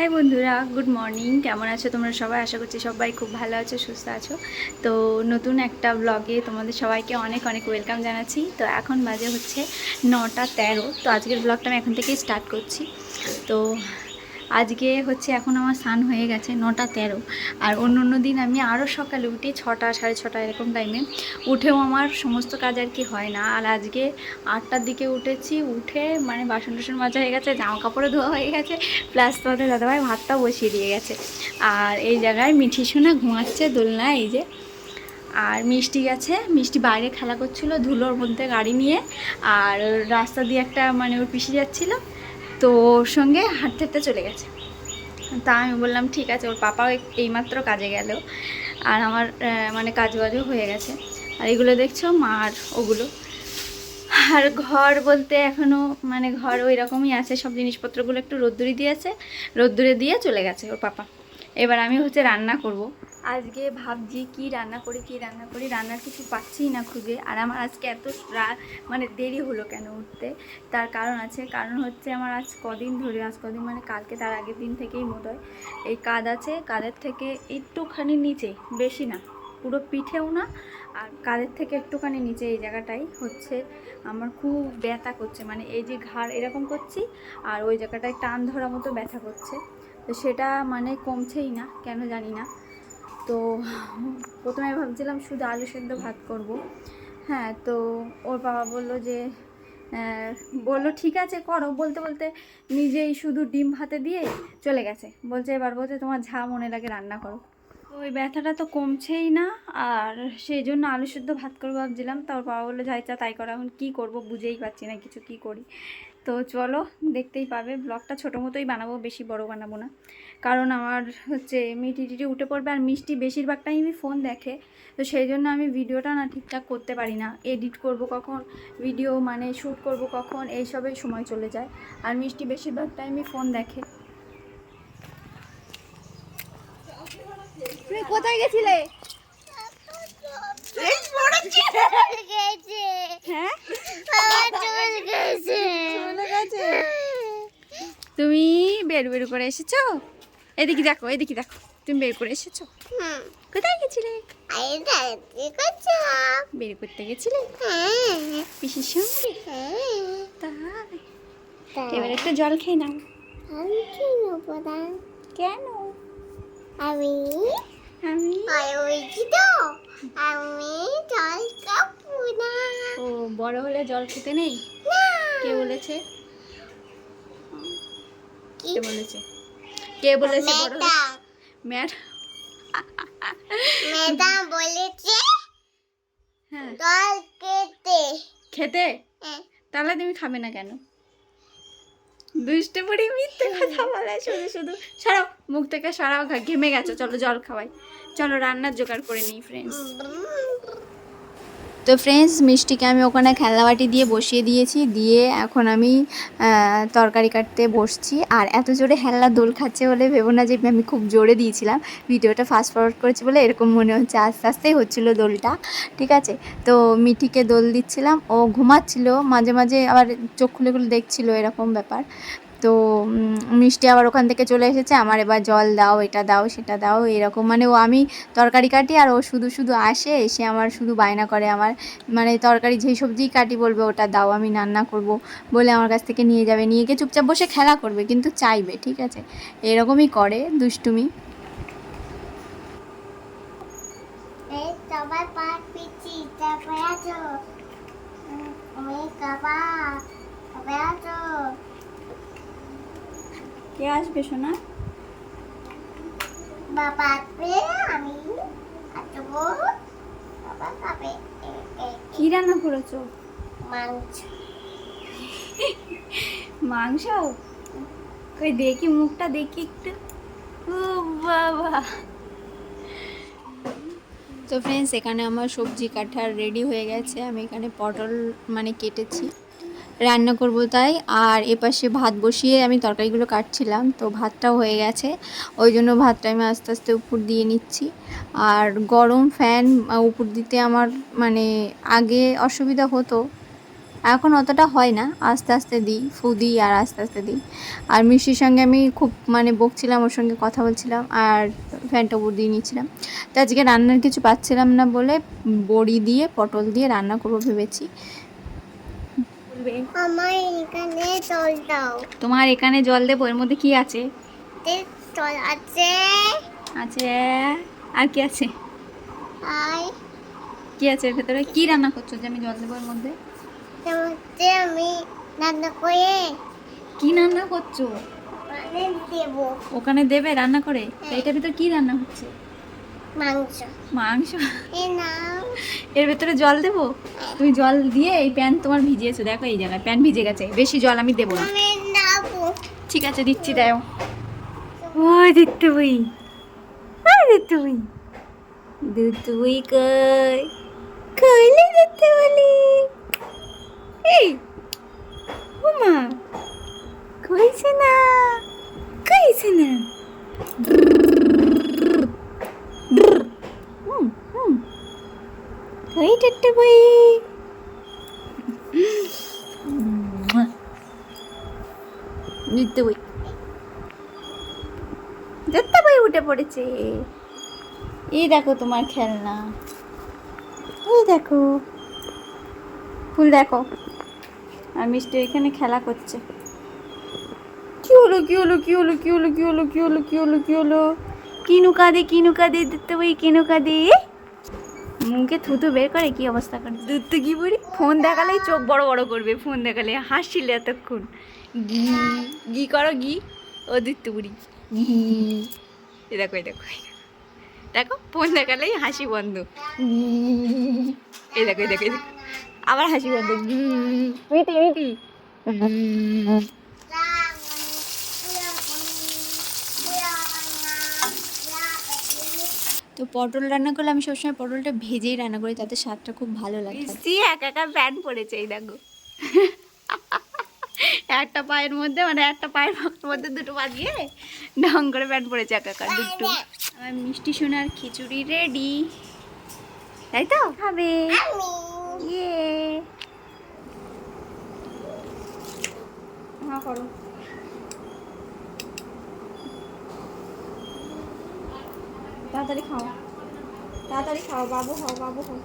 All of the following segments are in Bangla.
হাই বন্ধুরা, গুড মর্নিং। কেমন আছো তোমরা সবাই? আশা করছি সবাই খুব ভালো আছো, সুস্থ আছো। তো নতুন একটা ব্লগে তোমাদের সবাইকে অনেক অনেক ওয়েলকাম জানাচ্ছি। তো এখন বাজে হচ্ছে নটা তেরো। তো আজকের ব্লগটা আমি এখন থেকেই স্টার্ট করছি। তো আজকে হচ্ছে এখন আমার স্নান হয়ে গেছে নটা তেরো। আর অন্য অন্য দিন আমি আরও সকালে উঠি ছটা, সাড়ে ছটা এরকম টাইমে উঠেও আমার সমস্ত কাজ আর কি হয় না। আর আজকে আটটার দিকে উঠেছি, উঠে মানে বাসন টাসন মাজা হয়ে গেছে জামা কাপড়ও ধোয়া হয়ে গেছে প্লাস তোমাদের দাদাভাই ভাতটাও বসিয়ে দিয়ে গেছে। আর এই জায়গায় মিঠি শোনা ঘুমাচ্ছে দোলনা এই যে। আর মিষ্টি গেছে, মিষ্টি বাইরে খেলা করছিল ধুলোর মধ্যে গাড়ি নিয়ে। আর রাস্তা দিয়ে একটা মানে ওর পিসি যাচ্ছিল তো ওর সঙ্গে হাঁটতে হাঁটতে চলে গেছে। তা আমি বললাম, ঠিক আছে। ওর পাপাও এই- এইমাত্র কাজে গেল। আর আমার মানে কাজ বাজও হয়ে গেছে। আর এগুলো দেখছ? মার ওগুলো। আর ঘর বলতে এখনও মানে ঘর ওই রকমই আছে। সব জিনিসপত্রগুলো একটু রোদ্দুরি দিয়েছে। রোদ্দুরে দিয়ে চলে গেছে ওর পাপা। এবার আমি হচ্ছে রান্না করব। আজকে ভাবছি কি রান্না করি, কি রান্না করি, রান্নার কিছু পাচ্ছি না খুঁজে। আর আমার আজকে এত মানে দেরি হলো কেন উঠতে? তার কারণ আছে, কারণ হচ্ছে আমার আজ কদিন ধরে, আজ কদিন মানে কালকে তার আগের দিন থেকেই হয়। এই কাদ আছে, কাদের থেকে একটুখানি নিচে, বেশি না, পুরো পিঠেও না, আর কাদের থেকে একটুখানি নিচে এই জায়গাটাই হচ্ছে। আমার খুব ব্যথা করছে মানে এই যে ঘাড় এরকম করছি, আর ওই জায়গাটায় টান ধরা মতো ব্যথা করছে। তো সেটা মানে কমছেই না, কেন জানি না। তো প্রথমে ভাবছিলাম শুধু আলু সেদ্ধ ভাত করব। হ্যাঁ তো ওর বাবা বলল যে বলল, ঠিক আছে, করো। বলতে বলতে নিজেই শুধু ডিম ভাতে দিয়ে চলে গেছে। বলছে, এবার বলছে তোমার ঝা মনে লাগে রান্না করো। ওই ব্যথাটা তো কমছেই না, আর সেই জন্য আলু সেদ্ধ ভাত করব ভাবছিলাম। তার বাবা বলল যাই চা তাই করো, এখন কী করব বুঝেই পাচ্ছি না, কিছু কী করি? তো চলো দেখতেই পাবে। ব্লগটা ছোটো মতোই বানাবো, বেশি বড় বানাবো না। কারণ আমার হচ্ছে মিটি টিটি উঠে পড়বে আর মিষ্টি বেশিরভাগ টাইমই ফোন দেখে। তো সেই জন্য আমি ভিডিওটা না ঠিকঠাক করতে পারি না। এডিট করব কখন ভিডিও মানে শ্যুট করব কখন এইসবেই সময় চলে যায়। আর মিষ্টি বেশিরভাগ টাইমই ফোন দেখে। তুমি কোথায় গেছিলে? হ্যাঁ? চলে গেছে। তুমি বের বের করে এসেছ? এদিকে দেখো এদিকে দেখো। তুমি বের করে এসেছ? কোথায় গেছিলে? বের করতে গেছিলে? পিসির সঙ্গে? তাই এবার একটু জল খেয়ে নাও। কেন? আমি? আমি? হয়েছি তো। আমি জল কাপু না। ও বড় হলে জল খেতে নেই? কে বলেছে? কে? বলেছে? কে বলেছে বড় ম্যাড ম্যাডাম বলেছে হ্যাঁ। জল খেতে। খেতে? হ্যাঁ। তাহলে তুমি খাবে না কেন? দুষ্টে পড়ে মিথ্যে কথা বলে শুধু শুধু। সরাও মুখ থেকে সরাও ঘা- ঘেমে গেছে। চলো জল খাওয়াই। চলো রান্নার জোগাড় করে নিই ফ্রেন্ডস তো ফ্রেন্ডস মিষ্টিকে আমি ওখানে খেলনাবাটি দিয়ে বসিয়ে দিয়েছি, দিয়ে এখন আমি তরকারি কাটতে বসছি। আর এত জোরে হেল্লা দোল খাচ্ছে বলে ভেবো না যে আমি খুব জোরে দিয়েছিলাম। ভিডিওটা ফাস্ট ফরওয়ার্ড করেছি বলে এরকম মনে হচ্ছে আস্তে আস্তেই হচ্ছিল দোলটা। ঠিক আছে? তো মিঠিকে দোল দিচ্ছিলাম। ও ঘুমাচ্ছিল, মাঝে মাঝে আবার চোখ খুলে খুলে দেখছিল এরকম ব্যাপার। তো মিষ্টি আবার ওখান থেকে চলে এসেছে। আমার এবার জল দাও, এটা দাও, সেটা দাও, এরকম। মানে ও আমি তরকারি কাটি আর ও শুধু শুধু আসে, এসে আমার শুধু বায়না করে আমার। মানে তরকারি যেই সবজিই কাটি বলবে ওটা দাও, আমি রান্না করব বলে আমার কাছ থেকে নিয়ে যাবে। নিয়ে গিয়ে চুপচাপ বসে খেলা করবে, কিন্তু চাইবে, ঠিক আছে? এরকমই করে, দুষ্টুমি। তারপরে আছো আমি কবে আছো কে আসবে শোনা বাবা আসবে আমি আসব। বাবা খাবে। কি রান্না করেছ? মাংস। মাংস? কই দেখি মুখটা দেখি একটু। ও বাবা। তো ফ্রেন্ডস এখানে আমার সবজি কাটার রেডি হয়ে গেছে। আমি এখানে পটল মানে কেটেছি। রান্না করব তাই। আর এপাশে ভাত বসিয়ে আমি তরকারিগুলো কাটছিলাম, তো ভাতটাও হয়ে গেছে। ওই জন্য ভাতটা আমি আস্তে আস্তে উপর দিয়ে নিচ্ছি। আর গরম ফ্যান উপর দিতে আমার মানে আগে অসুবিধা হতো, এখন অতটা হয় না। আস্তে আস্তে দিই, ফু দিই আর আস্তে আস্তে দিই। আর মিষ্টির সঙ্গে আমি খুব মানে বকছিলাম, ওর সঙ্গে কথা বলছিলাম আর ফ্যানটা উপর দিয়ে নিচ্ছিলাম। তো আজকে রান্নার কিছু পাচ্ছিলাম না বলে বড়ি দিয়ে, পটল দিয়ে রান্না করব ভেবেছি। আমার এখানে জল দাও। তোমার এখানে জল দেবো এর মধ্যে কি আছে? জল আছে। আছে। আর কি আছে? আর কি আছে এর ভেতরে? কি রান্না করছ যে আমি জল দেবো এর মধ্যে? আমি রান্না করে কি রান্না করছ? ওখানে দেবে। রান্না করে? তো এটার ভিতর কি রান্না হচ্ছে? মাংস। মাংস? এর ভেতরে জল দেবো? তুমি জল দিয়ে এই প্যান তোমার ভিজিয়েছো দেখো এই জায়গায় প্যান ভিজে গেছে বেশি জল আমি দেবো না। ঠিক আছে দিচ্ছি দাও। ওই দিতে বই দিতে বই দিতে বই কই? কইলে দিতে বলি এই ওমা কইছে না কইছে না হুম হুম কই দিতে বই দিতে বই দেখতে বই উঠে পড়েছে। এই দেখো তোমার খেলনা। এই দেখো। ফুল দেখো। আর মিষ্টি এখানে খেলা করছে। কি হলো কি হলো কি হলো কি হলো কি হলো কি হলো কি হলো কি হলো? কিনু কাঁদে কিনু কাঁদে দেখতে বই, কিনু কাঁদে। মুখে থুতু বের করে কি অবস্থা করে দুধ কি বলি? ফোন দেখালেই চোখ বড় বড় করবে। ফোন দেখালে হাসিলে এতক্ষণ। গি গি করো, গি। ও দিত্তু বুড়ি। এ দেখো এই দেখো দেখো। ফোন দেখালেই হাসি বন্ধ। এই দেখো এই দেখো আবার হাসি বন্ধ। মিটি মিটি। তো পটল রান্না করলে আমি সবসময় পটলটা ভেজেই রান্না করি তাতে স্বাদটা খুব ভালো লাগে। একা একা প্যান্ট পরেছে এই দেখো। একটা পায়ের মধ্যে মানে একটা পায়ের মধ্যে দুটো পা দিয়ে ঢং করে প্যান্ট পরেছে একা একা দুটো। আমার মিষ্টি সোনার খিচুড়ি রেডি তাই তো? খাবে। ইয়ে। করো। তাড়াতাড়ি খাও। তাড়াতাড়ি খাও বাবু খাও বাবু খাও।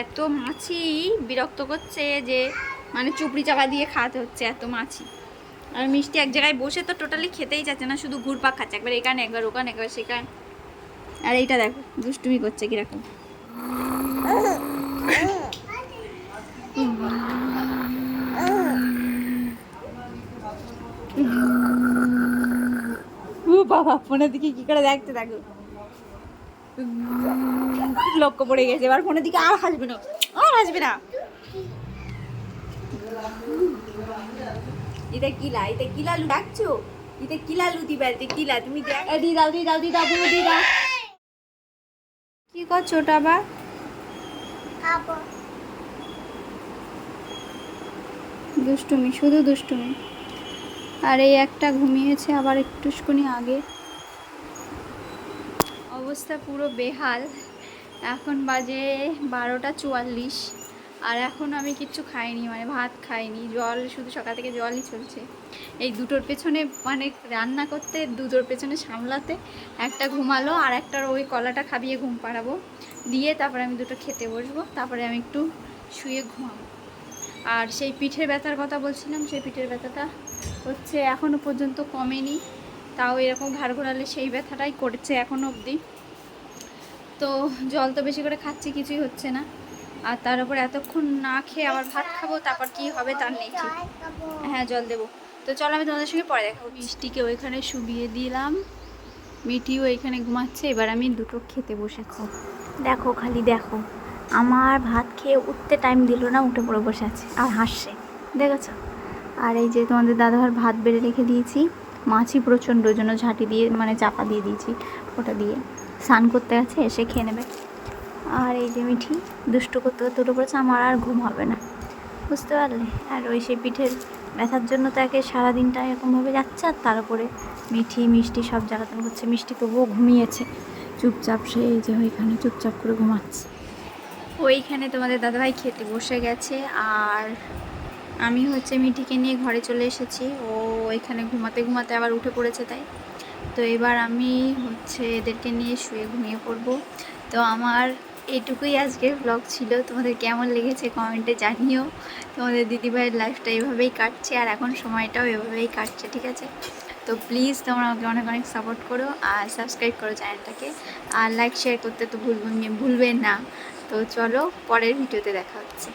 এত মাছি বিরক্ত করছে যে মানে চুপড়ি চাপা দিয়ে খাওয়াতে হচ্ছে এত মাছি। আর মিষ্টি এক জায়গায় বসে তো টোটালি খেতেই যাচ্ছে না, শুধু ঘুরপাক খাচ্ছে, একবার এখানে, একবার ওখানে, একবার সেখানে। আর এইটা দেখো, দুষ্টুমি করছে কীরকম। ও বাবা, ফোনের দিকে কি করে দেখতে দেখো। লক্ষ্য পড়ে গেছে এবার ফোনের দিকে আর হাসবে না আর হাসবে না। এটা কিলা এটা কিলা লু ডাকছো? এটা কিলা লু দিবা এটা কিলা তুমি দি দাও দি দাও দি দাও পুরো দি দাও। কি করছ ওটা আবার? দুষ্টুমি শুধু দুষ্টুমি। আর এই একটা ঘুমিয়েছে আবার একটুখানি আগে। অবস্থা পুরো বেহাল। এখন বাজে বারোটা চুয়াল্লিশ। আর এখন আমি কিচ্ছু খাইনি মানে ভাত খাইনি। জল, শুধু সকাল থেকে জলই চলছে। এই দুটোর পেছনে মানে রান্না করতে দুটোর পেছনে সামলাতে একটা ঘুমালো আর একটার ওই কলাটা খাবিয়ে ঘুম পাড়াবো। দিয়ে তারপরে আমি দুটো খেতে বসবো, তারপরে আমি একটু শুয়ে ঘুমাবো। আর সেই পিঠের ব্যথার কথা বলছিলাম, সেই পিঠের ব্যথাটা হচ্ছে এখনও পর্যন্ত কমেনি। তাও এরকম ঘাড় ঘোরালে সেই ব্যথাটাই করছে এখনও অবধি। তো জল তো বেশি করে খাচ্ছি, কিছুই হচ্ছে না। আর তার উপর এতক্ষণ না খেয়ে আবার ভাত খাব, তারপর কি হবে তার নেই হ্যাঁ জল দেবো। তো চলো আমি তোমাদের সঙ্গে পরে দেখাবো মিষ্টিকে ওইখানে শুবিয়ে দিলাম। মিটিও এখানে ঘুমাচ্ছে, এবার আমি দুটো খেতে বসেছি। দেখো, খালি দেখো। আমার ভাত খেয়ে উঠতে টাইম দিল না, উঠে পড়ে বসে আছে। আর হাসছে, দেখেছ? আর এই যে তোমাদের দাদাভার ভাত বেড়ে রেখে দিয়েছি। মাছি প্রচণ্ড জন্য ঝাঁটি দিয়ে মানে চাপা দিয়ে দিয়েছি, ওটা দিয়ে। স্নান করতে গেছে, এসে খেয়ে নেবে। আর এই যে মিঠি, দুষ্টু করতে করতে উঠে পড়েছে, আমার আর ঘুম হবে না। বুঝতে পারলে? আর ওই সেই পিঠের ব্যথার জন্য তো তাকে সারাদিনটা এরকমভাবে যাচ্ছে, আর তার উপরে মিঠি, মিষ্টি সব জ্বালাতন করছে। মিষ্টি তবুও ঘুমিয়েছে। চুপচাপ সে এই যে ওইখানে চুপচাপ করে ঘুমাচ্ছে। ওইখানে তোমাদের দাদাভাই খেতে বসে গেছে, আর আমি হচ্ছে মিঠিকে নিয়ে ঘরে চলে এসেছি। ও ওইখানে ঘুমাতে ঘুমাতে আবার উঠে পড়েছে তাই। তো এবার আমি হচ্ছে এদেরকে নিয়ে শুয়ে ঘুমিয়ে পড়ব। তো আমার এইটুকুই আজকের ব্লগ ছিল। তোমাদের কেমন লেগেছে কমেন্টে জানিও। তোমাদের দিদিভাইয়ের লাইফটা এভাবেই কাটছে আর এখন সময়টাও এভাবেই কাটছে, ঠিক আছে? তো প্লিজ তোমরা আমাকে অনেক অনেক সাপোর্ট করো আর সাবস্ক্রাইব করো চ্যানেলটাকে আর লাইক শেয়ার করতে তো ভুলবে ভুলবে না। তো চলো পরের ভিডিওতে দেখা হচ্ছে।